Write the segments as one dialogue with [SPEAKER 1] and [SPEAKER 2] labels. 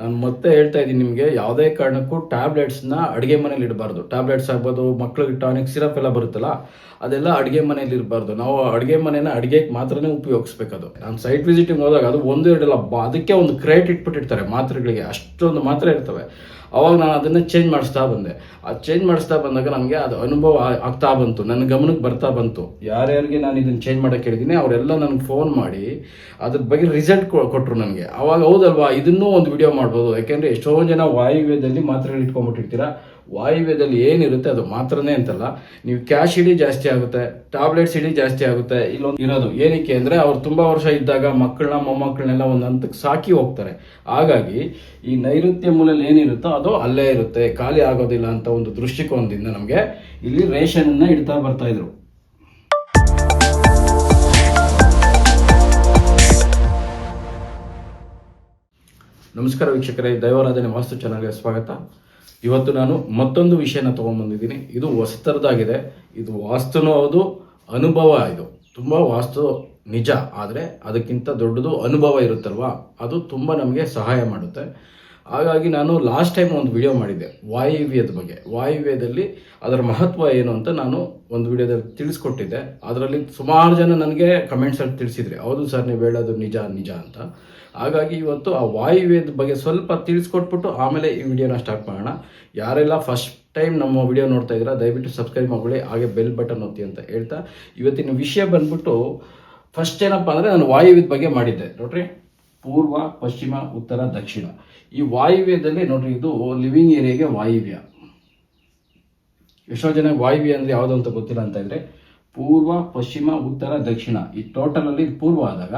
[SPEAKER 1] ನಾನು ಮತ್ತೆ ಹೇಳ್ತಾ ಇದ್ದೀನಿ ನಿಮಗೆ, ಯಾವುದೇ ಕಾರಣಕ್ಕೂ ಟ್ಯಾಬ್ಲೆಟ್ಸ್ನ ಅಡುಗೆ ಮನೇಲಿ ಇಡಬಾರ್ದು. ಟ್ಯಾಬ್ಲೆಟ್ಸ್ ಆಗ್ಬೋದು, ಮಕ್ಳಿಗೆ ಟಾನಿಕ್ ಸಿರಪ್ ಎಲ್ಲ ಬರುತ್ತಲ್ಲ, ಅದೆಲ್ಲ ಅಡುಗೆ ಮನೇಲಿ ಇರಬಾರ್ದು ನಾವು ಅಡುಗೆ ಮನೇನ ಅಡುಗೆಗೆ ಮಾತ್ರನೇ ಉಪಯೋಗಿಸ್ಬೇಕದು. ನಾನು ಸೈಟ್ ವಿಸಿಟಿಂಗ್ ಹೋದಾಗ ಅದು ಒಂದು ಎರಡಲ್ಲ ಅದಕ್ಕೆ ಒಂದು ಕ್ರೇಟ್ ಇಟ್ಬಿಟ್ಟಿರ್ತಾರೆ ಮಾತ್ರೆಗಳಿಗೆ. ಅಷ್ಟೊಂದು ಮಾತ್ರೆ ಇರ್ತವೆ. ಅವಾಗ ನಾನು ಅದನ್ನು ಚೇಂಜ್ ಮಾಡಿಸ್ತಾ ಬಂದೆ. ಆ ಚೇಂಜ್ ಮಾಡಿಸ್ತಾ ಬಂದಾಗ ನನಗೆ ಅದು ಅನುಭವ ಆಗ್ತಾ ಬಂತು. ನನ್ನ ಗಮನಕ್ಕೆ ಬರ್ತಾ ಬಂತು. ಯಾರ್ಯಾರಿಗೆ ನಾನು ಇದನ್ನು ಚೇಂಜ್ ಮಾಡೋಕೆ ಹೇಳಿದ್ದೀನಿ, ಅವರೆಲ್ಲ ನನಗೆ ಫೋನ್ ಮಾಡಿ ಅದ್ರ ಬಗ್ಗೆ ರಿಸಲ್ಟ್ ಕೊಟ್ಟರು ನನಗೆ. ಅವಾಗ ಹೌದಲ್ವಾ? ಇದನ್ನೂ ಒಂದು ವಿಡಿಯೋ ಮಾಡ್ಬೋದು. ಯಾಕೆಂದರೆ ಎಷ್ಟೋ ಜನ ವಾಯುವ್ಯದಲ್ಲಿ ಮಾತ್ರೆಗಳು ಇಟ್ಕೊಂಡ್ಬಿಟ್ಟಿರ್ತೀರಾ? ವಾಯುವ್ಯದಲ್ಲಿ ಏನಿರುತ್ತೆ ಅದು ಮಾತ್ರನೇ ಅಂತಲ್ಲ. ನೀವು ಕ್ಯಾಶ್ ಇಡೀ ಜಾಸ್ತಿ ಆಗುತ್ತೆ, ಟ್ಯಾಬ್ಲೆಟ್ಸ್ ಇಡೀ ಜಾಸ್ತಿ ಆಗುತ್ತೆ, ಇಲ್ಲೊಂದು ಇರೋದು. ಏನಕ್ಕೆ ಅಂದರೆ ಅವ್ರು ತುಂಬ ವರ್ಷ ಇದ್ದಾಗ ಮಕ್ಕಳನ್ನ, ಮೊಮ್ಮಕ್ಕಳನ್ನೆಲ್ಲ ಒಂದು ಹಂತಕ್ಕೆ ಸಾಕಿ ಹೋಗ್ತಾರೆ. ಹಾಗಾಗಿ ಈ ನೈಋತ್ಯ ಮೂಲಲ್ಲಿ ಏನಿರುತ್ತೋ ಅದು ಅಲ್ಲೇ ಇರುತ್ತೆ. ಖಾಲಿ ಆಗೋದಿಲ್ಲ ಅಂತ ಒಂದು ದೃಷ್ಟಿಕೋನದಿಂದ ನಮಗೆ ಇಲ್ಲಿ ರೇಷನನ್ನು ಇಡ್ತಾ ಬರ್ತಾ ಇದ್ರು. ನಮಸ್ಕಾರ ವೀಕ್ಷಕರೇ, ದೈವಾರಾಧನೆ ವಾಸ್ತು ಚಾನಲ್ಗೆ ಸ್ವಾಗತ. ಇವತ್ತು ನಾನು ಮತ್ತೊಂದು ವಿಷಯನ ತಗೊಂಡ್ಬಂದಿದ್ದೀನಿ. ಇದು ಹೊಸತರದಾಗಿದೆ. ಇದು ವಾಸ್ತುನೂ ಹೌದು, ಅನುಭವ ಇದು. ತುಂಬ ವಾಸ್ತು ನಿಜ, ಆದರೆ ಅದಕ್ಕಿಂತ ದೊಡ್ಡದು ಅನುಭವ ಇರುತ್ತಲ್ವಾ? ಅದು ತುಂಬ ನಮಗೆ ಸಹಾಯ ಮಾಡುತ್ತೆ. ಹಾಗಾಗಿ ನಾನು ಲಾಸ್ಟ್ ಟೈಮ್ ಒಂದು ವಿಡಿಯೋ ಮಾಡಿದ್ದೆ, ವಾಯುವ್ಯದ ಬಗ್ಗೆ. ವಾಯುವ್ಯದಲ್ಲಿ ಅದರ ಮಹತ್ವ ಏನು ಅಂತ ನಾನು ಒಂದು ವಿಡಿಯೋದಲ್ಲಿ ತಿಳಿಸ್ಕೊಟ್ಟಿದ್ದೆ. ಅದರಲ್ಲಿ ಸುಮಾರು ಜನ ನನಗೆ ಕಮೆಂಟ್ಸಲ್ಲಿ ತಿಳಿಸಿದ್ರಿ. ಹೌದು ಸರ್, ನೀವು ಹೇಳೋದು ನಿಜ ನಿಜ ಅಂತ. ಹಾಗಾಗಿ ಇವತ್ತು ಆ ವಾಯುವ್ಯದ ಬಗ್ಗೆ ಸ್ವಲ್ಪ ತಿಳಿಸ್ಕೊಟ್ಬಿಟ್ಟು ಆಮೇಲೆ ಈ ವಿಡಿಯೋನ ಸ್ಟಾರ್ಟ್ ಮಾಡೋಣ. ಯಾರೆಲ್ಲ ಫಸ್ಟ್ ಟೈಮ್ ನಮ್ಮ ವಿಡಿಯೋ ನೋಡ್ತಾ ಇದ್ದೀರಾ, ದಯವಿಟ್ಟು ಸಬ್ಸ್ಕ್ರೈಬ್ ಮಾಡ್ಕೊಳ್ಳಿ, ಹಾಗೆ ಬೆಲ್ ಬಟನ್ ಒತ್ತಿ ಅಂತ ಹೇಳ್ತಾ. ಇವತ್ತಿನ ವಿಷಯ ಬಂದ್ಬಿಟ್ಟು ಫಸ್ಟ್ ಏನಪ್ಪ ಅಂದರೆ ನಾನು ವಾಯುವ್ಯದ ಬಗ್ಗೆ ಮಾಡಿದ್ದೆ. ನೋಡ್ರಿ, ಪೂರ್ವ, ಪಶ್ಚಿಮ, ಉತ್ತರ, ದಕ್ಷಿಣ. ಈ ವಾಯುವ್ಯದಲ್ಲಿ ನೋಡ್ರಿ, ಇದು ಲಿವಿಂಗ್ ಏರಿಯಾಗೆ ವಾಯುವ್ಯ. ಎಷ್ಟೋ ಜನ ವಾಯುವ್ಯ ಅಂದ್ರೆ ಯಾವುದು ಅಂತ ಗೊತ್ತಿಲ್ಲ ಅಂತ ಇದ್ರೆ ಪೂರ್ವ, ಪಶ್ಚಿಮ, ಉತ್ತರ, ದಕ್ಷಿಣ. ಈ ಟೋಟಲ್ ಅಲ್ಲಿ ಪೂರ್ವ ಆದಾಗ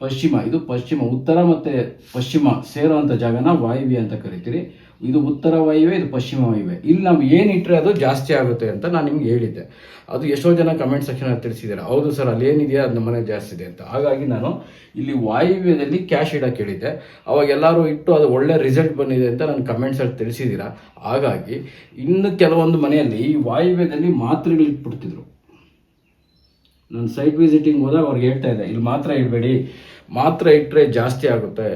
[SPEAKER 1] ಪಶ್ಚಿಮ, ಇದು ಪಶ್ಚಿಮ, ಉತ್ತರ ಮತ್ತೆ ಪಶ್ಚಿಮ ಸೇರುವಂತ ಜಾಗನ ವಾಯುವ್ಯ ಅಂತ ಕರಿತೀರಿ. ಇದು ಉತ್ತರ ವಾಯುವೆ, ಇದು ಪಶ್ಚಿಮ ವಾಯುವೆ. ಇಲ್ಲಿ ನಾವು ಏನಿಟ್ಟರೆ ಅದು ಜಾಸ್ತಿ ಆಗುತ್ತೆ ಅಂತ ನಾನು ನಿಮ್ಗೆ ಹೇಳಿದ್ದೆ. ಅದು ಎಷ್ಟೋ ಜನ ಕಮೆಂಟ್ ಸೆಕ್ಷನ್ ಅಲ್ಲಿ ತಿಳಿಸಿದ್ದಾರೆ. ಹೌದು ಸರ್, ಅಲ್ಲಿ ಏನಿದೆಯಾ ಅದು ನಮ್ಮನೆ ಜಾಸ್ತಿ ಇದೆ ಅಂತ. ಹಾಗಾಗಿ ನಾನು ಇಲ್ಲಿ ವಾಯುವ್ಯದಲ್ಲಿ ಕ್ಯಾಶ್ ಇಡಕ್ಕೆ ಹೇಳಿದ್ದೆ. ಅವಾಗ ಎಲ್ಲರೂ ಇಟ್ಟು ಅದು ಒಳ್ಳೆ ರಿಸಲ್ಟ್ ಬಂದಿದೆ ಅಂತ ನಾನು ಕಮೆಂಟ್ಸ್ ಅಲ್ಲಿ ತಿಳಿಸಿದ್ದೀರಾ? ಹಾಗಾಗಿ ಇನ್ನು ಕೆಲವೊಂದು ಮನೆಯಲ್ಲಿ ಈ ವಾಯುವ್ಯದಲ್ಲಿ ಮಾತ್ರೆಗಳು ಇಟ್ಬಿಡ್ತಿದ್ರು. ನಾನು ಸೈಟ್ ವಿಸಿಟಿಂಗ್ ಹೋದಾಗ ಅವ್ರಿಗೆ ಹೇಳ್ತಾ ಇದ್ದೆ, ಇಲ್ಲಿ ಮಾತ್ರ ಇಡಬೇಡಿ. ಮಾತ್ರ ಇಟ್ಟರೆ ಜಾಸ್ತಿ ಆಗುತ್ತೆ.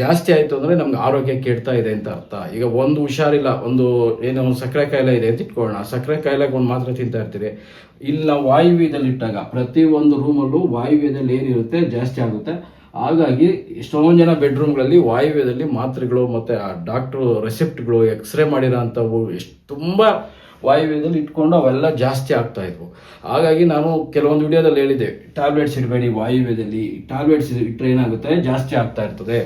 [SPEAKER 1] ಜಾಸ್ತಿ ಆಯಿತು ಅಂದರೆ ನಮ್ಗೆ ಆರೋಗ್ಯ ಕೆಡ್ತಾ ಇದೆ ಅಂತ ಅರ್ಥ. ಈಗ ಒಂದು ಹುಷಾರಿಲ್ಲ, ಒಂದು ಏನೋ ಒಂದು ಸಕ್ಕರೆ ಕಾಯಿಲೆ ಇದೆ ಅಂತ ಇಟ್ಕೊಳ್ಳೋಣ. ಸಕ್ಕರೆ ಕಾಯಿಲೆಗೆ ಒಂದು ಮಾತ್ರೆ ತಿಂತಾ ಇರ್ತೀರಿ. ಇಲ್ಲ, ವಾಯುವ್ಯದಲ್ಲಿ ಇಟ್ಟಾಗ ಪ್ರತಿ ಒಂದು ರೂಮಲ್ಲೂ ವಾಯುವ್ಯದಲ್ಲಿ ಏನಿರುತ್ತೆ ಜಾಸ್ತಿ ಆಗುತ್ತೆ. ಹಾಗಾಗಿ ಎಷ್ಟೊಂದು ಜನ ಬೆಡ್ರೂಮ್ಗಳಲ್ಲಿ ವಾಯುವ್ಯದಲ್ಲಿ ಮಾತ್ರೆಗಳು ಮತ್ತು ಆ ಡಾಕ್ಟ್ರು ರೆಸಿಪ್ಟ್ಗಳು ಎಕ್ಸ್ರೇ ಮಾಡಿರೋ ಅಂಥವು ಎಷ್ಟು ತುಂಬ ವಾಯುವ್ಯದಲ್ಲಿ ಇಟ್ಕೊಂಡು ಅವೆಲ್ಲ ಜಾಸ್ತಿ ಆಗ್ತಾ ಇದ್ವು. ಹಾಗಾಗಿ ನಾನು ಕೆಲವೊಂದು ವಿಡಿಯೋದಲ್ಲಿ ಹೇಳಿದ್ದೆ ಟ್ಯಾಬ್ಲೆಟ್ಸ್ ಇಡಬೇಡಿ ವಾಯುವ್ಯದಲ್ಲಿ ಟ್ಯಾಬ್ಲೆಟ್ಸ್ ಇಟ್ಟರೆ ಏನಾಗುತ್ತೆ ಜಾಸ್ತಿ ಆಗ್ತಾ ಇರ್ತದೆ.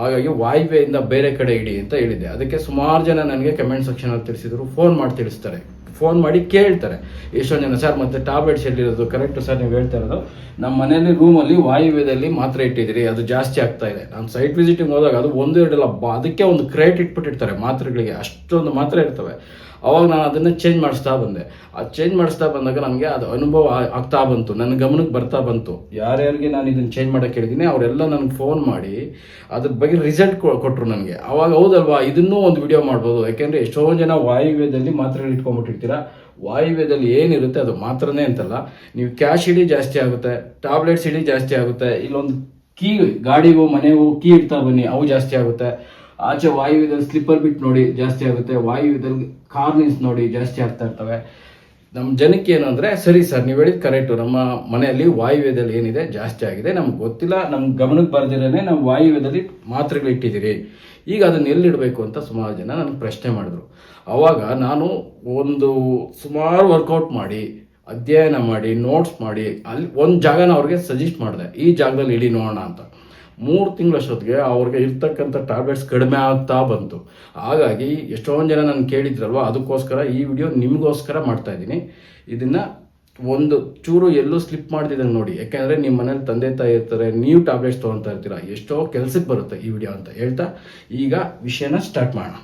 [SPEAKER 1] ಹಾಗಾಗಿ ವಾಯುವ್ಯದಿಂದ ಬೇರೆ ಕಡೆ ಇಡಿ ಅಂತ ಹೇಳಿದೆ ಅದಕ್ಕೆ ಸುಮಾರು ಜನ ನನಗೆ ಕಮೆಂಟ್ ಸೆಕ್ಷನಲ್ಲಿ ತಿಳಿಸಿದ್ರು. ಫೋನ್ ಮಾಡಿ ತಿಳಿಸ್ತಾರೆ. ಫೋನ್ ಮಾಡಿ ಕೇಳ್ತಾರೆ. ಎಷ್ಟೊಂದು ಜನ ಸರ್ ಮತ್ತೆ ಟ್ಯಾಬ್ಲೆಟ್ಸ್ ಎಲ್ಲಿರೋದು? ಕರೆಕ್ಟ್ ಸರ್ ನೀವು ಹೇಳ್ತಾ ಇರೋದು. ನಮ್ಮ ಮನೆಯಲ್ಲಿ ರೂಮಲ್ಲಿ ವಾಯುವ್ಯದಲ್ಲಿ ಮಾತ್ರ ಇಟ್ಟಿದ್ದೀರಿ. ಅದು ಜಾಸ್ತಿ ಆಗ್ತಾ ಇದೆ. ನಾನು ಸೈಟ್ ವಿಸಿಟಿಂಗ್ ಹೋದಾಗ ಅದು ಒಂದು ಎರಡಲ್ಲ ಅದಕ್ಕೆ ಒಂದು ಕ್ರೇಟ್ ಇಟ್ಬಿಟ್ಟಿರ್ತಾರೆ ಮಾತ್ರೆಗಳಿಗೆ. ಅಷ್ಟೊಂದು ಮಾತ್ರೆ ಇರ್ತವೆ. ಅವಾಗ ನಾನು ಅದನ್ನು ಚೇಂಜ್ ಮಾಡಿಸ್ತಾ ಬಂದೆ. ಆ ಚೇಂಜ್ ಮಾಡಿಸ್ತಾ ಬಂದಾಗ ನನಗೆ ಅದು ಅನುಭವ ಆಗ್ತಾ ಬಂತು. ನನ್ನ ಗಮನಕ್ಕೆ ಬರ್ತಾ ಬಂತು. ಯಾರ್ಯಾರಿಗೆ ನಾನು ಇದನ್ನು ಚೇಂಜ್ ಮಾಡೋಕ್ಕೆ ಹೇಳಿದ್ದೀನಿ, ಅವರೆಲ್ಲ ನನಗೆ ಫೋನ್ ಮಾಡಿ ಅದ್ರ ಬಗ್ಗೆ ರಿಸಲ್ಟ್ ಕೊಟ್ಟರು ನನಗೆ. ಅವಾಗ ಹೌದಲ್ವಾ, ಇದನ್ನೂ ಒಂದು ವಿಡಿಯೋ ಮಾಡ್ಬೋದು. ಯಾಕೆಂದರೆ ಎಷ್ಟೋ ಜನ ವಾಯುವ್ಯದಲ್ಲಿ ಮಾತ್ರೆಗಳು ಇಟ್ಕೊಂಡ್ಬಿಟ್ಟಿರ್ತೀರಾ? ವಾಯುವ್ಯದಲ್ಲಿ ಏನಿರುತ್ತೆ ಅದು ಮಾತ್ರನೇ ಅಂತಲ್ಲ. ನೀವು ಕ್ಯಾಶ್ ಇಡೀ ಜಾಸ್ತಿ ಆಗುತ್ತೆ ಟ್ಯಾಬ್ಲೆಟ್ಸ್ ಇಡೀ ಜಾಸ್ತಿ ಆಗುತ್ತೆ, ಇಲ್ಲೊಂದು ಕೀ, ಗಾಡಿಗೂ, ಮನೆಗೂ ಕೀ ಇಡ್ತಾ ಬನ್ನಿ, ಅವು ಜಾಸ್ತಿ ಆಗುತ್ತೆ. ಆಚೆ ವಾಯುವ್ಯದಲ್ಲಿ ಸ್ಲಿಪ್ಪರ್ ಬಿಟ್ ನೋಡಿ ಜಾಸ್ತಿ ಆಗುತ್ತೆ ವಾಯುವ್ಯದಲ್ಲಿ ಕಾರ್ನಿಸ್ ನೋಡಿ ಜಾಸ್ತಿ ಆಗ್ತಾ ಇರ್ತವೆ. ನಮ್ಮ ಜನಕ್ಕೆ ಏನು ಅಂದರೆ, ಸರಿ ಸರ್ ನೀವು ಹೇಳಿದ ಕರೆಕ್ಟು ನಮ್ಮ ಮನೆಯಲ್ಲಿ ವಾಯುವ್ಯದಲ್ಲಿ ಏನಿದೆ ಜಾಸ್ತಿ ಆಗಿದೆ, ನಮ್ಗೆ ಗೊತ್ತಿಲ್ಲ ನಮ್ಮ ಗಮನಕ್ಕೆ ಬರ್ದಿರೇ ನಾವು ವಾಯುವ್ಯದಲ್ಲಿ ಮಾತ್ರೆಗಳಿಟ್ಟಿದ್ದೀರಿ ಈಗ ಅದನ್ನು ಎಲ್ಲಿಡಬೇಕು ಅಂತ ಸುಮಾರು ಜನ ನನಗೆ ಪ್ರಶ್ನೆ ಮಾಡಿದ್ರು. ಆವಾಗ ನಾನು ಒಂದು ಸುಮಾರು ವರ್ಕೌಟ್ ಮಾಡಿ, ಅಧ್ಯಯನ ಮಾಡಿ ನೋಟ್ಸ್ ಮಾಡಿ, ಅಲ್ಲಿ ಒಂದು ಜಾಗನ ಅವ್ರಿಗೆ ಸಜೆಸ್ಟ್ ಮಾಡಿದೆ. ಈ ಜಾಗದಲ್ಲಿ ಇಡಿ ನೋಡೋಣ ಅಂತ. ಮೂರು ತಿಂಗಳಷ್ಟೊತ್ತಿಗೆ ಅವ್ರಿಗೆ ಇರ್ತಕ್ಕಂಥ ಟ್ಯಾಬ್ಲೆಟ್ಸ್ ಕಡಿಮೆ ಆಗ್ತಾ ಬಂತು. ಹಾಗಾಗಿ ಎಷ್ಟೊಂದು ಜನ ನಾನು ಕೇಳಿದ್ರಲ್ವ, ಅದಕ್ಕೋಸ್ಕರ ಈ ವಿಡಿಯೋ ನಿಮಗೋಸ್ಕರ ಮಾಡ್ತಾ ಇದ್ದೀನಿ. ಇದನ್ನು ಒಂದು ಚೂರು ಎಲ್ಲೂ ಸ್ಲಿಪ್ ಮಾಡ್ತಿದ್ದಂಗೆ ನೋಡಿ. ಯಾಕೆಂದರೆ ನಿಮ್ಮ ಮನೇಲಿ ತಂದೆ ತಾಯಿ ಇರ್ತಾರೆ, ನೀವು ಟ್ಯಾಬ್ಲೆಟ್ಸ್ ತೊಗೊತಾ ಇರ್ತೀರ, ಎಷ್ಟೋ ಕೆಲಸಕ್ಕೆ ಬರುತ್ತೆ ಈ ವಿಡಿಯೋ ಅಂತ ಹೇಳ್ತಾ ಈಗ ವಿಷಯನ ಸ್ಟಾರ್ಟ್ ಮಾಡೋಣ.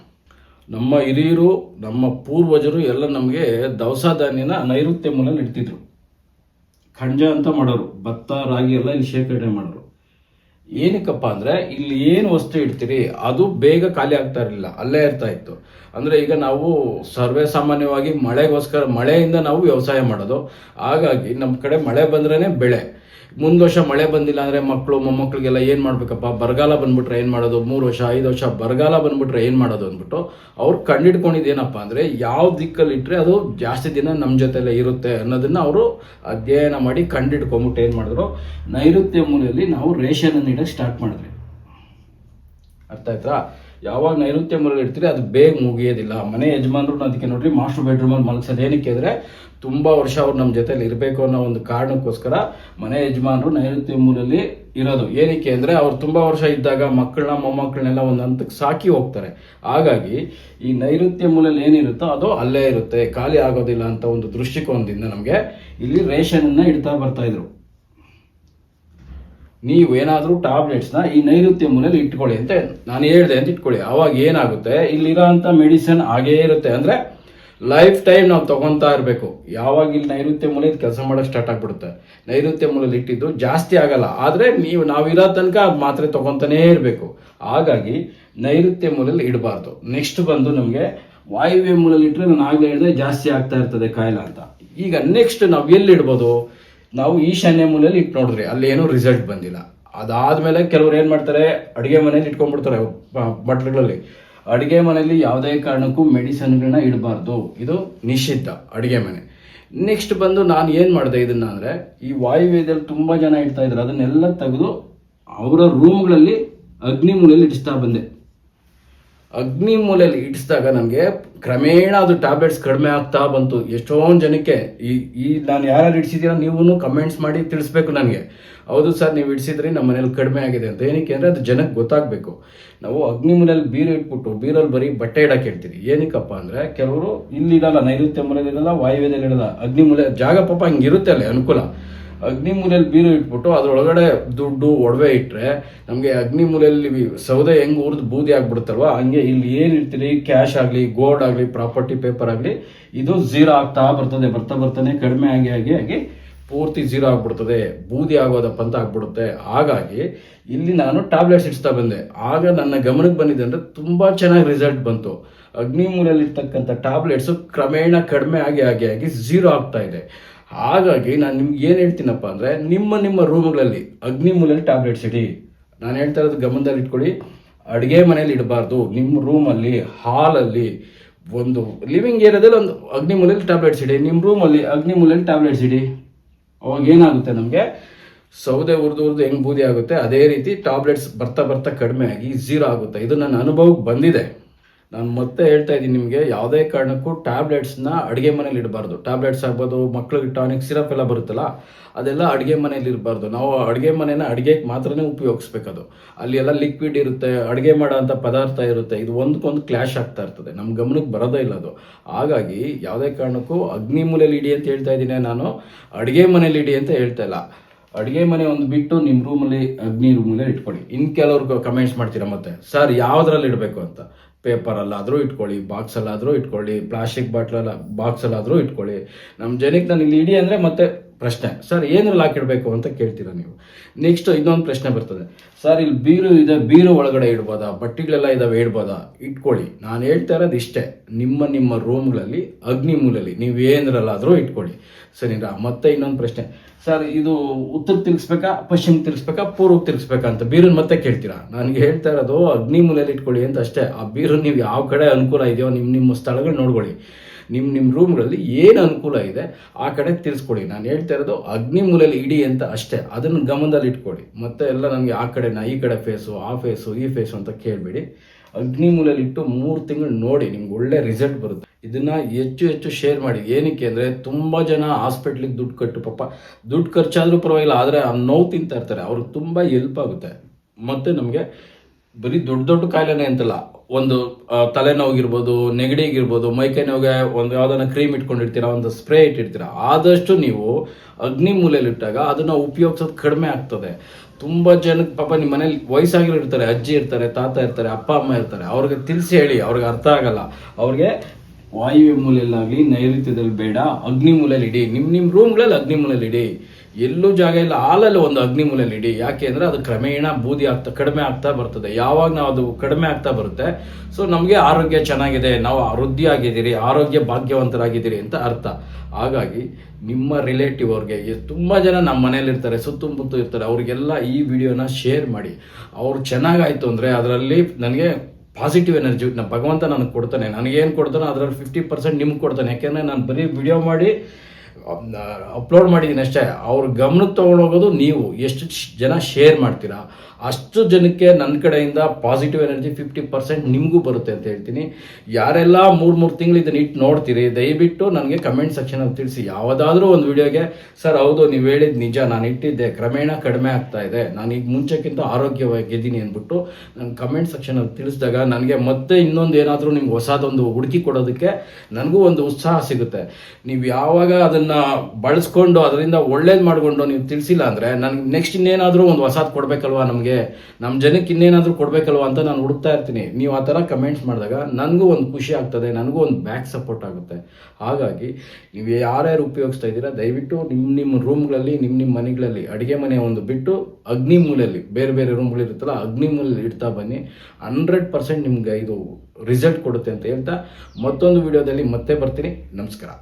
[SPEAKER 1] ನಮ್ಮ ಹಿರಿಯರು, ನಮ್ಮ ಪೂರ್ವಜರು ಎಲ್ಲ ನಮಗೆ ದವಸ ಧಾನ್ಯನ ನೈಋತ್ಯ ಮೂಲ ಇಡ್ತಿದ್ರು. ಖಂಜ ಅಂತ ಮಾಡೋರು, ಭತ್ತ, ರಾಗಿ ಎಲ್ಲ ಇಲ್ಲಿ ಶೇಖರಣೆ ಮಾಡೋರು. ಏನಕ್ಕಪ್ಪ ಅಂದ್ರೆ ಇಲ್ಲಿ ಏನು ವಸ್ತು ಇಡ್ತೀರಿ, ಅದು ಬೇಗ ಖಾಲಿ ಆಗ್ತಾ ಇರಲಿಲ್ಲ, ಅಲ್ಲೇ ಇರ್ತಾ ಇತ್ತು. ಅಂದ್ರೆ ಈಗ ನಾವು ಸರ್ವೇ ಸಾಮಾನ್ಯವಾಗಿ ಮಳೆಗೋಸ್ಕರ, ಮಳೆಯಿಂದ ನಾವು ವ್ಯವಸಾಯ ಮಾಡೋದು. ಹಾಗಾಗಿ ನಮ್ಮ ಕಡೆ ಮಳೆ ಬಂದ್ರೇ ಬೆಳೆ. ಮುಂದ್ ವರ್ಷ ಮಳೆ ಬಂದಿಲ್ಲ ಅಂದ್ರೆ ಮಕ್ಕಳು ಮೊಮ್ಮಕ್ಕಳಿಗೆಲ್ಲ ಏನ್ ಮಾಡ್ಬೇಕಪ್ಪ? ಬರಗಾಲ ಬಂದ್ಬಿಟ್ರೆ ಏನ್ ಮಾಡೋದು? ಮೂರು ವರ್ಷ, ಐದು ವರ್ಷ ಬರಗಾಲ ಬಂದ್ಬಿಟ್ರೆ ಏನ್ ಮಾಡೋದು ಅಂದ್ಬಿಟ್ಟು ಅವ್ರು ಕಂಡಿಡ್ಕೊಂಡಿದ್ದೇನಪ್ಪ ಅಂದ್ರೆ ಯಾವ ದಿಕ್ಕಲ್ಲಿ ಇಟ್ಟರೆ ಅದು ಜಾಸ್ತಿ ದಿನ ನಮ್ಮ ಜೊತೆಲೇ ಇರುತ್ತೆ ಅನ್ನೋದನ್ನ ಅವರು ಅಧ್ಯಯನ ಮಾಡಿ ಕಂಡಿಡ್ಕೊಂಡ್ಬಿಟ್ಟು ಏನ್ ಮಾಡಿದ್ರು? ನೈಋತ್ಯ ಮೂಲೆಯಲ್ಲಿ ನಾವು ರೇಷನ್ ಅನ್ನು ಇಡಕ್ಕೆ ಸ್ಟಾರ್ಟ್ ಮಾಡಿದ್ವಿ. ಅರ್ಥ ಆಯ್ತಾ? ಯಾವಾಗ ನೈಋತ್ಯ ಮೂಲೆಯಲ್ಲಿ ಇರ್ತೀರಿ ಅದು ಬೇಗ ಮುಗಿಯೋದಿಲ್ಲ. ಮನೆ ಯಜಮಾನರು ಅದಕ್ಕೆ ನೋಡ್ರಿ ಮಾಸ್ಟರ್ ಬೆಡ್ರೂಮಲ್ಲಿ ಮಲಗಿಸೋದು ಏನಕ್ಕೆ ಅಂದರೆ, ತುಂಬ ವರ್ಷ ಅವ್ರು ನಮ್ಮ ಜೊತೆಲಿ ಇರಬೇಕು ಅನ್ನೋ ಒಂದು ಕಾರಣಕ್ಕೋಸ್ಕರ ಮನೆ ಯಜಮಾನರು ನೈಋತ್ಯ ಮೂಲೆಯಲ್ಲಿ ಇರೋದು. ಏನಕ್ಕೆ ಅಂದರೆ, ಅವ್ರು ತುಂಬ ವರ್ಷ ಇದ್ದಾಗ ಮಕ್ಕಳನ್ನ, ಮೊಮ್ಮಕ್ಕಳನ್ನೆಲ್ಲ ಒಂದು ಹಂತಕ್ಕೆ ಸಾಕಿ ಹೋಗ್ತಾರೆ. ಹಾಗಾಗಿ, ಈ ನೈಋತ್ಯ ಮೂಲಲ್ಲಿ ಏನಿರುತ್ತೋ ಅದು ಅಲ್ಲೇ ಇರುತ್ತೆ. ಖಾಲಿ ಆಗೋದಿಲ್ಲ ಅಂತ ಒಂದು ದೃಷ್ಟಿಕೋನದಿಂದ ನಮಗೆ ಇಲ್ಲಿ ರೇಷನನ್ನು ಇಡ್ತಾ ಬರ್ತಾ ಇದ್ರು. ನೀವು ಏನಾದರೂ ಟ್ಯಾಬ್ಲೆಟ್ಸ್ನ ಈ ನೈಋತ್ಯ ಮೂಲೆಯಲ್ಲಿ ಇಟ್ಕೊಳ್ಳಿ ಅಂತ ನಾನು ಹೇಳಿದೆ ಅಂತ ಇಟ್ಕೊಳ್ಳಿ. ಅವಾಗ ಏನಾಗುತ್ತೆ? ಇಲ್ಲಿರೋ ಅಂಥ ಮೆಡಿಸಿನ್ ಹಾಗೇ ಇರುತ್ತೆ. ಅಂದರೆ ಲೈಫ್ ಟೈಮ್ ನಾವು ತೊಗೊತಾ ಇರಬೇಕು. ಯಾವಾಗ ಇಲ್ಲಿ ನೈಋತ್ಯ ಮೂಲೆ ಕೆಲಸ ಮಾಡೋಕ್ಕೆ ಸ್ಟಾರ್ಟ್ ಆಗಿಬಿಡುತ್ತೆ? ನೈಋತ್ಯ ಮೂಲೆಯಲ್ಲಿ ಇಟ್ಟಿದ್ದು ಜಾಸ್ತಿ ಆಗಲ್ಲ. ಆದರೆ ನೀವು ನಾವಿರೋ ತನಕ ಅದು ಮಾತ್ರೆ ತೊಗೊತಾನೇ ಇರಬೇಕು. ಹಾಗಾಗಿ ನೈಋತ್ಯ ಮೂಲೆಯಲ್ಲಿ ಇಡಬಾರ್ದು. ನೆಕ್ಸ್ಟ್ ಬಂದು ನಮಗೆ ವಾಯುವ್ಯ ಮೂಲಲ್ಲಿ ಇಟ್ಟರೆ ನಾನು ಆಗಲೇ ಹೇಳಿದೆ ಜಾಸ್ತಿ ಆಗ್ತಾ ಇರ್ತದೆ ಕಾಯಿಲೆ ಅಂತ. ಈಗ ನೆಕ್ಸ್ಟ್ ನಾವು ಎಲ್ಲಿ ಇಡ್ಬೋದು? ನಾವು ಈಶಾನ್ಯ ಮೂಲೆಯಲ್ಲಿ ಇಟ್ಟು ನೋಡಿದ್ರಿ, ಅಲ್ಲಿ ಏನೂ ರಿಸಲ್ಟ್ ಬಂದಿಲ್ಲ. ಅದಾದ್ಮೇಲೆ ಕೆಲವ್ರು ಏನು ಮಾಡ್ತಾರೆ, ಅಡುಗೆ ಮನೇಲಿ ಇಟ್ಕೊಂಡ್ಬಿಡ್ತಾರೆ ಬಟ್ಲುಗಳಲ್ಲಿ. ಅಡುಗೆ ಮನೆಯಲ್ಲಿ ಯಾವುದೇ ಕಾರಣಕ್ಕೂ ಮೆಡಿಸನ್ಗಳನ್ನ ಇಡಬಾರ್ದು. ಇದು ನಿಷಿದ್ಧ, ಅಡುಗೆ ಮನೆ. ನೆಕ್ಸ್ಟ್ ಬಂದು ನಾನು ಏನು ಮಾಡಿದೆ ಇದನ್ನ ಅಂದರೆ, ಈ ವಾಯುವೇದ್ಯದಲ್ಲಿ ತುಂಬ ಜನ ಇಡ್ತಾ ಇದ್ರು ಅದನ್ನೆಲ್ಲ ತೆಗೆದು ಅವರ ರೂಮ್ಗಳಲ್ಲಿ ಅಗ್ನಿ ಮೂಲೆಯಲ್ಲಿ ಇಡಿಸ್ತಾ ಬಂದೆ. ಅಗ್ನಿ ಮೂಲೆಯಲ್ಲಿ ಇಡಿಸಿದಾಗ ನನಗೆ ಕ್ರಮೇಣ ಅದು ಟ್ಯಾಬ್ಲೆಟ್ಸ್ ಕಡಿಮೆ ಆಗ್ತಾ ಬಂತು. ಎಷ್ಟೊಂದು ಜನಕ್ಕೆ ಈ ಈ ನಾನು ಯಾರ್ಯಾರು ಇಡಿಸಿದ್ದೀರಾ ನೀವು ಕಮೆಂಟ್ಸ್ ಮಾಡಿ ತಿಳಿಸ್ಬೇಕು ನನಗೆ. ಹೌದು ಸರ್, ನೀವು ಇಡಿಸಿದ್ರಿ ನಮ್ಮ ಮನೇಲಿ ಕಡಿಮೆ ಆಗಿದೆ ಅಂತ. ಏನಕ್ಕೆ ಅಂದರೆ ಅದು ಜನಕ್ಕೆ ಗೊತ್ತಾಗಬೇಕು. ನಾವು ಅಗ್ನಿ ಮೂಲೆಯಲ್ಲಿ ಬೀರು ಇಟ್ಬಿಟ್ಟು ಬೀರಲ್ಲಿ ಬರೀ ಬಟ್ಟೆ ಇಡಕ್ಕೆ ಹೇಳ್ತೀವಿ ಏನಕ್ಕಪ್ಪ ಅಂದರೆ ಕೆಲವರು ಇಲ್ಲಿರಲ್ಲ ನೈಋತ್ಯ ಮೂಲೆಯಲ್ಲಿ ಇರಲ್ಲ ವಾಯುವ್ಯದಲ್ಲಿ ಇಡಲ್ಲ. ಅಗ್ನಿ ಮೂಲೆ ಜಾಗ ಪಾಪ ಹಂಗಿರುತ್ತೆ ಅಲ್ಲಿ, ಅನುಕೂಲ. ಅಗ್ನಿ ಮೂಲೆಯಲ್ಲಿ ಬೀರು ಇಟ್ಬಿಟ್ಟು ಅದರೊಳಗಡೆ ದುಡ್ಡು, ಒಡವೆ ಇಟ್ಟರೆ ನಮಗೆ ಅಗ್ನಿ ಮೂಲೆಯಲ್ಲಿ ಸೌದೆ ಹೆಂಗೆ ಉರಿದು ಬೂದಿ ಆಗ್ಬಿಡುತ್ತಲ್ವ ಹಂಗೆ ಇಲ್ಲಿ ಏನು ಇರ್ತೀರಿ? ಕ್ಯಾಶ್ ಆಗಲಿ, ಗೋಲ್ಡ್ ಆಗಲಿ, ಪ್ರಾಪರ್ಟಿ ಪೇಪರ್ ಆಗಲಿ, ಇದು ಝೀರೋ ಆಗ್ತಾ ಬರ್ತದೆ, ಬರ್ತಾ ಬರ್ತಾನೆ ಕಡಿಮೆ ಆಗಿ ಆಗಿ ಆಗಿ ಪೂರ್ತಿ ಝೀರೋ ಆಗ್ಬಿಡ್ತದೆ. ಬೂದಿ ಆಗೋದ ಪಂತ ಆಗ್ಬಿಡುತ್ತೆ. ಹಾಗಾಗಿ ಇಲ್ಲಿ ನಾನು ಟ್ಯಾಬ್ಲೆಟ್ಸ್ ಇಡ್ಸ್ತಾ ಬಂದೆ. ಆಗ ನನ್ನ ಗಮನಕ್ಕೆ ಬಂದಿದೆ ಅಂದರೆ ತುಂಬ ಚೆನ್ನಾಗಿ ರಿಸಲ್ಟ್ ಬಂತು. ಅಗ್ನಿ ಮೂಲೆಯಲ್ಲಿ ಇರ್ತಕ್ಕಂಥ ಟ್ಯಾಬ್ಲೆಟ್ಸು ಕ್ರಮೇಣ ಕಡಿಮೆ ಆಗಿ ಆಗಿ ಆಗಿ ಝೀರೋ ಆಗ್ತಾ ಇದೆ. ಹಾಗಾಗಿ ನಾನು ನಿಮ್ಗೆ ಏನು ಹೇಳ್ತೀನಪ್ಪ ಅಂದರೆ ನಿಮ್ಮ ನಿಮ್ಮ ರೂಮ್ಗಳಲ್ಲಿ ಅಗ್ನಿ ಮೂಲೆಯಲ್ಲಿ ಟ್ಯಾಬ್ಲೆಟ್ಸ್ ಇಡಿ. ನಾನು ಹೇಳ್ತಾ ಇರೋದು ಗಮನದಲ್ಲಿ ಇಟ್ಕೊಳ್ಳಿ. ಅಡುಗೆ ಮನೇಲಿ ಇಡಬಾರ್ದು. ನಿಮ್ಮ ರೂಮಲ್ಲಿ, ಹಾಲಲ್ಲಿ ಒಂದು ಲಿವಿಂಗ್ ಏರಿಯಾದಲ್ಲಿ ಒಂದು ಅಗ್ನಿ ಮೂಲೆಯಲ್ಲಿ ಟ್ಯಾಬ್ಲೆಟ್ಸ್ ಇಡಿ. ನಿಮ್ಮ ರೂಮಲ್ಲಿ ಅಗ್ನಿ ಮೂಲೆಯಲ್ಲಿ ಟ್ಯಾಬ್ಲೆಟ್ಸ್ ಇಡಿ. ಅವಾಗ ಏನಾಗುತ್ತೆ ನಮಗೆ? ಸೌದೆ ಉರಿದು ಉರಿದು ಹೆಂಗೆ ಬೂದಿ ಆಗುತ್ತೆ? ಅದೇ ರೀತಿ ಟ್ಯಾಬ್ಲೆಟ್ಸ್ ಬರ್ತಾ ಬರ್ತಾ ಕಡಿಮೆ ಆಗಿ ಝೀರೋ ಆಗುತ್ತೆ. ಇದು ನನ್ನ ಅನುಭವಕ್ಕೆ ಬಂದಿದೆ. ನಾನು ಮತ್ತೆ ಹೇಳ್ತಾ ಇದ್ದೀನಿ ನಿಮಗೆ, ಯಾವುದೇ ಕಾರಣಕ್ಕೂ ಟ್ಯಾಬ್ಲೆಟ್ಸ್ನ ಅಡುಗೆ ಮನೇಲಿ ಇಡಬಾರ್ದು. ಟ್ಯಾಬ್ಲೆಟ್ಸ್ ಆಗ್ಬೋದು ಮಕ್ಕಳಿಗೆ ಟಾನಿಕ್ ಸಿರಪ್ ಎಲ್ಲ ಬರುತ್ತಲ್ಲ, ಅದೆಲ್ಲ ಅಡುಗೆ ಮನೇಲಿ ಇರಬಾರ್ದು ನಾವು ಅಡುಗೆ ಮನೇನ ಅಡುಗೆಗೆ ಮಾತ್ರನೇ ಉಪಯೋಗಿಸ್ಬೇಕದು. ಅಲ್ಲಿ ಎಲ್ಲ ಲಿಕ್ವಿಡ್ ಇರುತ್ತೆ, ಅಡುಗೆ ಮಾಡೋಂಥ ಪದಾರ್ಥ ಇರುತ್ತೆ, ಇದು ಒಂದಕ್ಕೊಂದು ಕ್ಲಾಶ್ ಆಗ್ತಾ ಇರ್ತದೆ. ನಮ್ಮ ಗಮನಕ್ಕೆ ಬರೋದೇ ಇಲ್ಲ ಅದು. ಹಾಗಾಗಿ ಯಾವುದೇ ಕಾರಣಕ್ಕೂ ಅಗ್ನಿ ಮೂಲೆಯಲ್ಲಿ ಇಡಿ ಅಂತ ಹೇಳ್ತಾ ಇದ್ದೀನಿ ನಾನು. ಅಡುಗೆ ಮನೇಲಿ ಇಡಿ ಅಂತ ಹೇಳ್ತಾ ಇಲ್ಲ. ಅಡುಗೆ ಮನೆ ಒಂದು ಬಿಟ್ಟು ನಿಮ್ಮ ರೂಮಲ್ಲಿ ಅಗ್ನಿ ರೂಮಲ್ಲಿ ಇಟ್ಕೊಳ್ಳಿ. ಇನ್ನು ಕೆಲವ್ರಿಗೆ ಕಮೆಂಟ್ಸ್ ಮಾಡ್ತೀರಾ ಮತ್ತೆ? ಸರ್, ಯಾವುದ್ರಲ್ಲಿ ಇಡಬೇಕು? ಅಂತ. ಪೇಪರಲ್ಲಾದರೂ ಇಟ್ಕೊಳ್ಳಿ ಬಾಕ್ಸಲ್ಲಾದರೂ ಇಟ್ಕೊಳ್ಳಿ, ಪ್ಲಾಸ್ಟಿಕ್ ಬಾಟ್ಲಲ್ಲ ಬಾಕ್ಸಲ್ಲಾದರೂ ಇಟ್ಕೊಳ್ಳಿ. ನಮ್ಮ ಜನಕ್ಕೆ ನಾನು ಇಲ್ಲಿ ಇಡಿ ಅಂದರೆ ಮತ್ತೆ ಪ್ರಶ್ನೆ. ಸರ್, ಏನ್ರಲ್ಲಿ ಹಾಕಿಡ್ಬೇಕು ಅಂತ ಕೇಳ್ತೀರಾ ನೀವು? ನೆಕ್ಸ್ಟ್ ಇನ್ನೊಂದು ಪ್ರಶ್ನೆ ಬರ್ತದೆ. ಸರ್, ಇಲ್ಲಿ ಬೀರು ಇದೆ, ಬೀರು ಒಳಗಡೆ ಇಡ್ಬೋದಾ? ಬಟ್ಟೆಗಳೆಲ್ಲ ಇದಾವೆ, ಇಡ್ಬೋದಾ? ಇಟ್ಕೊಳ್ಳಿ. ನಾನು ಹೇಳ್ತಾ ಇರೋದು ಇಷ್ಟೇ. ನಿಮ್ಮ ನಿಮ್ಮ ರೂಮ್ಗಳಲ್ಲಿ ಅಗ್ನಿ ಮೂಲಲ್ಲಿ ನೀವು ಏನರಲ್ಲಾದರೂ ಇಟ್ಕೊಳ್ಳಿ. ಸರಿನಾ? ಮತ್ತೆ ಇನ್ನೊಂದು ಪ್ರಶ್ನೆ. ಸರ್, ಇದು ಉತ್ತರ ತಿರ್ಗಿಸ್ಬೇಕಾ, ಪಶ್ಚಿಮ ತಿರ್ಗಿಸ್ಬೇಕಾ ಪೂರ್ವಕ್ಕೆ ತಿರ್ಗಿಸ್ಬೇಕಾ ಅಂತ ಬೀರನ್ನು ಮತ್ತೆ ಕೇಳ್ತೀರಾ? ನನಗೆ ಹೇಳ್ತಾ ಇರೋದು ಅಗ್ನಿ ಮೂಲೆಯಲ್ಲಿ ಇಟ್ಕೊಳ್ಳಿ ಅಂತ ಅಷ್ಟೇ. ಆ ಬೀರು ನೀವು ಯಾವ ಕಡೆ ಅನುಕೂಲ ಇದೆಯೋ ನಿಮ್ಮ ನಿಮ್ಮ ಸ್ಥಳಗಳು ನೋಡ್ಕೊಳ್ಳಿ. ನಿಮ್ಮ ನಿಮ್ಮ ರೂಮ್ಗಳಲ್ಲಿ ಏನು ಅನುಕೂಲ ಇದೆ, ಆ ಕಡೆ ತಿರ್ಸ್ಕೊಡಿ. ನಾನು ಹೇಳ್ತಾ ಇರೋದು ಅಗ್ನಿ ಮೂಲೆಯಲ್ಲಿ ಇಡಿ ಅಂತ ಅಷ್ಟೇ. ಅದನ್ನು ಗಮನದಲ್ಲಿ ಇಟ್ಕೊಳ್ಳಿ ಮತ್ತೆ ಎಲ್ಲ ನನಗೆ ಆ ಕಡೆನ ಈ ಕಡೆ ಫೇಸು ಆ ಫೇಸು ಈ ಫೇಸು ಅಂತ ಕೇಳಬೇಡಿ. ಅಗ್ನಿ ಮೂಲೆಯಲ್ಲಿ ಇಟ್ಟು ಮೂರು ತಿಂಗಳು ನೋಡಿ, ನಿಮ್ಗೆ ಒಳ್ಳೆ ರಿಸಲ್ಟ್ ಬರುತ್ತೆ. ಇದನ್ನ ಹೆಚ್ಚು ಹೆಚ್ಚು ಶೇರ್ ಮಾಡಿ. ಏನಕ್ಕೆ ಅಂದರೆ ತುಂಬ ಜನ ಹಾಸ್ಪಿಟ್ಲಿಗೆ ದುಡ್ಡು ಕಟ್ಟು, ಪಾಪ ದುಡ್ಡು ಖರ್ಚಾದರೂ ಪರವಾಗಿಲ್ಲ, ಆದರೆ ಆ ನೋವು ತಿಂತಾ ಇರ್ತಾರೆ. ಅವ್ರಿಗೆ ತುಂಬ ಹೆಲ್ಪ್ ಆಗುತ್ತೆ. ಮತ್ತು ನಮಗೆ ಬರೀ ದೊಡ್ಡ ದೊಡ್ಡ ಕಾಯಿಲೆನೇ ಅಂತಲ್ಲ. ಒಂದು ತಲೆನೋವಾಗಿರ್ಬೋದು, ನೆಗಡಿಗಿರ್ಬೋದು ಮೈಕೈ ನೋವಿಗೆ ಒಂದು ಯಾವ್ದಾನ ಕ್ರೀಮ್ ಇಟ್ಕೊಂಡಿರ್ತೀರಾ, ಒಂದು ಸ್ಪ್ರೇ ಇಟ್ಟಿರ್ತೀರಾ, ಆದಷ್ಟು ನೀವು ಅಗ್ನಿ ಮೂಲೆಯಲ್ಲಿ ಇಟ್ಟಾಗ ಅದನ್ನ ಉಪಯೋಗಿಸೋದು ಕಡಿಮೆ ಆಗ್ತದೆ. ತುಂಬ ಜನಕ್ಕೆ ಪಾಪ ನಿಮ್ಮ ಮನೇಲಿ ವಯಸ್ಸಾಗಿರೋ ಇರ್ತಾರೆ, ಅಜ್ಜಿ ಇರ್ತಾರೆ, ತಾತ ಇರ್ತಾರೆ, ಅಪ್ಪ, ಅಮ್ಮ ಇರ್ತಾರೆ, ಅವ್ರಿಗೆ ತಿಳಿಸಿ ಹೇಳಿ, ಅವ್ರಿಗೆ ಅರ್ಥ ಆಗಲ್ಲ. ಅವ್ರಿಗೆ ವಾಯುವ್ಯ ಮೂಲೆಯಲ್ಲಾಗಲಿ ನೈಋತ್ಯದಲ್ಲಿ ಬೇಡ, ಅಗ್ನಿ ಮೂಲೆಯಲ್ಲಿ ಇಡಿ ನಿಮ್ಮ ನಿಮ್ಮ ರೂಮ್ಗಳಲ್ಲಿ ಅಗ್ನಿ ಮೂಲೆಯಲ್ಲಿ ಇಡಿ ಎಲ್ಲೂ ಜಾಗ ಇಲ್ಲ. ಹಾಲಲ್ಲಿ ಒಂದು ಅಗ್ನಿ ಮೂಲೆಯಲ್ಲಿ ಇಡಿ. ಯಾಕೆ ಅಂದರೆ ಅದು ಕ್ರಮೇಣ ಬೂದಿ ಆಗ್ತಾ, ಕಡಿಮೆ ಆಗ್ತಾ ಬರ್ತದೆ. ಯಾವಾಗ ನಾವು ಅದು ಕಡಿಮೆ ಆಗ್ತಾ ಬರುತ್ತೆ, ಸೊ ನಮಗೆ ಆರೋಗ್ಯ ಚೆನ್ನಾಗಿದೆ, ನಾವು ವೃದ್ಧಿ ಆಗಿದ್ದೀರಿ ಆರೋಗ್ಯ ಭಾಗ್ಯವಂತರಾಗಿದ್ದೀರಿ ಅಂತ ಅರ್ಥ. ಹಾಗಾಗಿ ನಿಮ್ಮ ರಿಲೇಟಿವ್ ಅವ್ರಿಗೆ ತುಂಬ ತುಂಬಾ ಜನ ನಮ್ಮ ಮನೇಲಿರ್ತಾರೆ ಸುತ್ತಮುತ್ತ ಇರ್ತಾರೆ, ಅವ್ರಿಗೆಲ್ಲ ಈ ವಿಡಿಯೋನ ಶೇರ್ ಮಾಡಿ. ಅವ್ರು ಚೆನ್ನಾಗಾಯ್ತು ಅಂದ್ರೆ ಅದರಲ್ಲಿ ನನಗೆ ಪಾಸಿಟಿವ್ ಎನರ್ಜಿ ನಮ್ಮ ಭಗವಂತ ನನಗೆ ಕೊಡ್ತಾನೆ. ನನಗೇನು ಕೊಡ್ತಾನೋ ಅದರಲ್ಲಿ ಫಿಫ್ಟಿ ಪರ್ಸೆಂಟ್ ನಿಮ್ಗೆ ಕೊಡ್ತಾನೆ. ಯಾಕೆಂದರೆ ನಾನು ಬರೀ ವಿಡಿಯೋ ಮಾಡಿ ಅಪ್ಲೋಡ್ ಮಾಡಿದ್ದೀನಿ ಅಷ್ಟೇ. ಅವ್ರ ಗಮನಕ್ಕೆ ತೊಗೊಂಡೋಗೋದು ನೀವು. ಎಷ್ಟು ಜನ ಶೇರ್ ಮಾಡ್ತೀರಾ? ಅಷ್ಟು ಜನಕ್ಕೆ ನನ್ನ ಕಡೆಯಿಂದ ಪಾಸಿಟಿವ್ ಎನರ್ಜಿ ಫಿಫ್ಟಿ ಪರ್ಸೆಂಟ್ ನಿಮಗೂ ಬರುತ್ತೆ ಅಂತ ಹೇಳ್ತೀನಿ. ಯಾರೆಲ್ಲ ಮೂರು ಮೂರು ತಿಂಗಳು ಇದನ್ನ ಇಟ್ಟು ನೋಡ್ತೀರಿ, ದಯವಿಟ್ಟು ನನಗೆ ಕಮೆಂಟ್ ಸೆಕ್ಷನಲ್ಲಿ ತಿಳಿಸಿ. ಯಾವುದಾದ್ರೂ ಒಂದು ವಿಡಿಯೋಗೆ, ಸರ್, ಹೌದು, ನೀವು ಹೇಳಿದ ನಿಜ, ನಾನು ಇಟ್ಟಿದ್ದೆ. ಕ್ರಮೇಣ ಕಡಿಮೆ ಆಗ್ತಾ ಇದೆ. ನಾನು ಈಗ ಮುಂಚೆಕ್ಕಿಂತ ಆರೋಗ್ಯವಾಗಿದ್ದೀನಿ ಅಂದ್ಬಿಟ್ಟು ನನ್ನ ಕಮೆಂಟ್ ಸೆಕ್ಷನಲ್ಲಿ ತಿಳಿಸಿದಾಗ ನನಗೆ ಮತ್ತೆ ಇನ್ನೊಂದು ಏನಾದರೂ ನಿಮ್ಗೆ ಹೊಸದೊಂದು ಹುಡುಕಿ ಕೊಡೋದಕ್ಕೆ ನನಗೂ ಒಂದು ಉತ್ಸಾಹ ಸಿಗುತ್ತೆ. ನೀವು ಯಾವಾಗ ಅದನ್ನ ಬಳಸ್ಕೊಂಡು, ಅದರಿಂದ ಒಳ್ಳೇದು ಮಾಡಿಕೊಂಡು ನೀವು ತಿಳಿಸಿಲ್ಲ ಅಂದರೆ ನನಗೆ ನೆಕ್ಸ್ಟ್ ಇನ್ನೇನಾದರೂ ಒಂದು ಹೊಸದು ಕೊಡಬೇಕಲ್ವಾ ನಮಗೆ? ನಮ್ಮ ಜನಕ್ಕೆ ಇನ್ನೇನಾದರೂ ಕೊಡಬೇಕಲ್ವಾ ಅಂತ ನಾನು ಹುಡುಕ್ತಾ ಇರ್ತೀನಿ. ನೀವು ಆ ಥರ ಕಮೆಂಟ್ಸ್ ಮಾಡಿದಾಗ ನನಗೂ ಒಂದು ಖುಷಿ ಆಗ್ತದೆ, ನನಗೂ ಒಂದು ಬ್ಯಾಕ್ ಸಪೋರ್ಟ್ ಆಗುತ್ತೆ. ಹಾಗಾಗಿ ನೀವು ಯಾರ್ಯಾರು ಉಪಯೋಗಿಸ್ತಾ ಇದ್ದೀರಾ, ದಯವಿಟ್ಟು ನಿಮ್ಮ ನಿಮ್ಮ ರೂಮ್ಗಳಲ್ಲಿ ನಿಮ್ಮ ನಿಮ್ಮ ಮನೆಗಳಲ್ಲಿ, ಅಡುಗೆ ಮನೆ ಒಂದು ಬಿಟ್ಟು ಅಗ್ನಿ ಮೂಲೆಯಲ್ಲಿ, ಬೇರೆ ಬೇರೆ ರೂಮ್ಗಳಿರುತ್ತಲ್ಲ ಅಗ್ನಿ ಮೂಲೆಯಲ್ಲಿ ಇಡ್ತಾ ಬನ್ನಿ. ಹಂಡ್ರೆಡ್ ಪರ್ಸೆಂಟ್ ನಿಮ್ಗೆ ಇದು ರಿಸಲ್ಟ್ ಕೊಡುತ್ತೆ ಅಂತ ಹೇಳ್ತಾ ಮತ್ತೊಂದು ವಿಡಿಯೋದಲ್ಲಿ ಮತ್ತೆ ಬರ್ತೀನಿ. ನಮಸ್ಕಾರ.